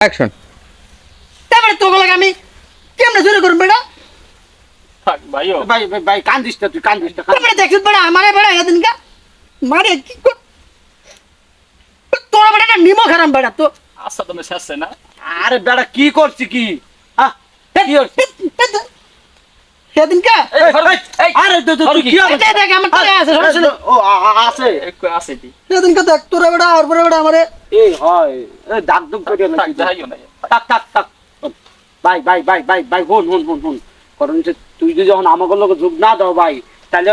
Action তারপরে তোকে লাগে আমি কেমনে চুরি করুন বেটা ভাইও ভাই ভাই ভাই কান্দিস না তুই কান্দিস না তারপরে দেখছিস বেটা আমারে বেটা এদিন কা মারে কি কর তোরা বেটা নিমো খারাম বেটা তো আচ্ছা তুমি শেষে না আরে বেটা কি করছি কি হ্যাঁ কি করছি সেদিন কা তুই আমার আমারে হয়। যদি যখন আমাকে লোক যোগ না দাও ভাই তাহলে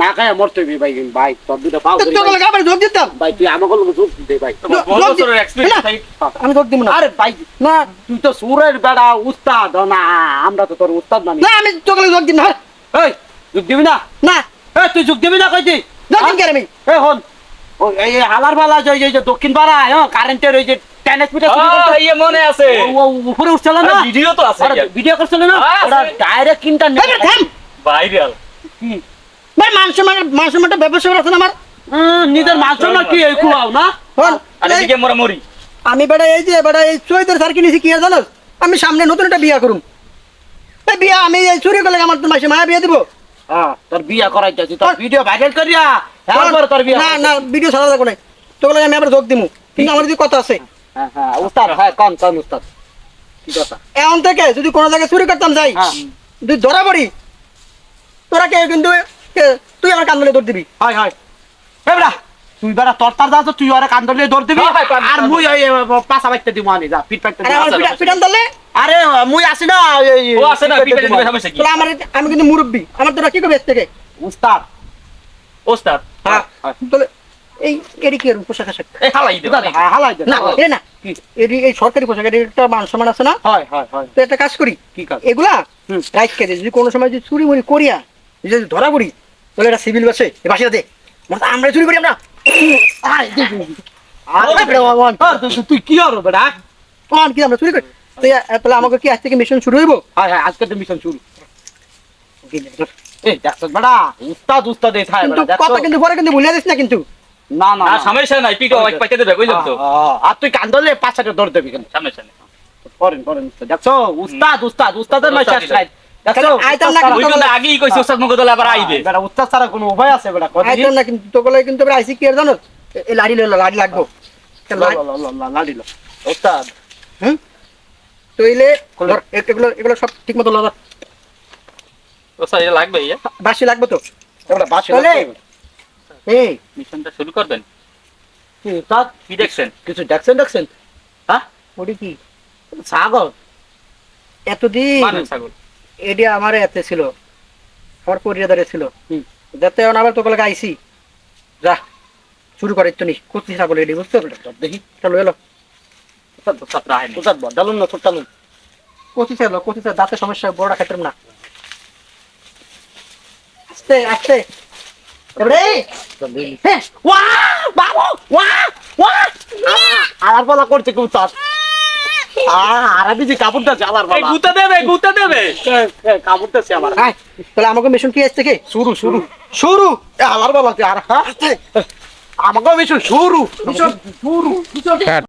না খায় মরতে হইবে ভাই ভাই তোর দুটো পাও তোকে ভাই। লাগে যোগ দিতাম ভাই তুই আমাকে লোক যোগ দে ভাই এক্সপেরিয়েন্স আমি যোগ দিব না। আরে ভাই না। তুই তো সুরের বেড়া উস্তাদ না আমরা তো তোর উস্তাদ মানি না। আমি তোকে যোগ দিন না এই যোগ দিবি না? না। এই তুই যোগ দিবি না কইছি? যোগ দিন আমি এই হন হালার বালা যে যে দক্ষিণ পাড়া হ্যাঁ কারেন্টের ওই যে আহ, ইয়ে মনে আছে। উপরে উঠছিল না? ভিডিও তো আছে। ভিডিও করছিল না? ডাইরেক্ট ইন্টারনেট বেটা, থাম। ভাই মানুষ মানুষ ব্যবসা আছে না আমার? নিজের মাংস না কি এই কুলাও না? হন, আর মোরা মরি। আমি বেটা এই যে বেটা এই চৈতের সার কিনেছি কি আর জানো আমি সামনে নতুন একটা বিয়া করুম। এই বিয়া আমি এই চুরি করলে আমার তো মাসে মায়া বিয়া দিব। হ্যাঁ তোর বিয়া করাইতেছি তোর ভিডিও ভাইরাল করিয়া তারপর তোর বিয়া না না ভিডিও ছাড়া দেখো না। তোকে আমি আবার যোগ দিমু। কিন্তু আমার যদি কথা আছে। হ্যাঁ হ্যাঁ উস্তাদ হ্যাঁ কোন কোন উস্তাদ। কি কথা? এখন থেকে যদি কোনো জায়গায় চুরি করতাম যাই যদি তুই ধরা পড়ি তোরা কে কিন্তু তুই আমার কান্দলে দৌড় দিবি। হয় হয়। বেড়া তুই বেড়া তোর তার দাও তুই ওরা কান্দলে দৌড় দিবি। হ্যাঁ, হ্যাঁ, কান- আর মুই ওই পাশা বাইতে দিব আনি যা পিট পাইতে আরে। পিটান ধরলে? আরে মুই আসি না এই- ও আছে না পিট দিবে। সমস্যা কি? তাহলে আমার আমি কিন্তু মুরব্বী। আমার তোরা কি করবে এর থেকে? উস্তাদ ওস্তাদ হ্যাঁ। হ্যাঁ। তাহলে এই এটি কি এরকম পোশাক আশাক? এই হালাই দে হালাই দে। না এটা না। কি? এটি এই সরকারি পোশাক এটি একটা মান সম্মান আছে না? হয় হয় হয়। তো একটা কাজ করি। কি কাজ? এগুলা। রাইট কেটে যদি কোনো সময় যদি চুরি মুড়ি করিয়া যদি ধরা পড়ি তাহলে এটা সিভিল বাসে এ দে। তো আমরা চুরি করি আমরা। আয়, দে, দে, দে। আরে আরে, বেটা, ওয়ান, আর তুই- তুই কি হলো বেড়া ওয়ান, কি আমরা চুরি করি? তাহলে আমাকে কি আজ থেকে মিশন শুরু হইব? হ্যাঁ হ্যাঁ আজকে তো মিশন শুরু। এই দেখছ বেড়া উস্তাদ উস্তাদ এই থায় কিন্তু বেড়া কথা কিন্তু পরে কিন্তু ভুলে না কিন্তু। না না সমস্যা নাই পিটো পাইতে দেবে তো? আ, আর তুই কান্দলে পাঁচ হাজার দৌড় দেবি কেন করেন করেন দেখছ? উস্তাদ উস্তাদ উস্তাদের শেষ লাড়ি লাড়ি লাগবো। লাড়ি- হুম? এগুলো এগুলো সব ঠিক মতো লাগা ওস্তাদ এটা লাগবে ইয়ে? বাসি লাগবে তো। এবার বাসে তাহলে এই। মিশনটা শুরু করবেন? কি উস্তাদ কি দেখছেন? কিছু দেখছেন দেখছেন? হ্যাঁ? ওটি কি? ছাগল এতদিন ছাগল এডি আমার এতে ছিল আমার পরিয়াদারে ছিল। হুম। যাতে এখন আবার তোকে লাগে আইসি যা শুরু করে তো নি কুচি ছাগল এডি বুঝতে পারলে? দেখি। চলো এলো। উস্তাদ না কচি কচি দাঁতের সমস্যা বড়টা খেতাম না। আস্তে আস্তে। এবারে হ্যাঁ। ওয়া বাবু ওয়া ওয়া আলার পালা করছে কি উস্তাদ আর আমি যে কাপড়টা গুতা দেবে গুতা দেবে। কাপড়টা আমার। তাহলে আমাকে মিশন কি আসছে কি? শুরু শুরু। শুরু। আর হ্যাঁ আমাকে মিশন শুরু। মিশন শুরু কাট।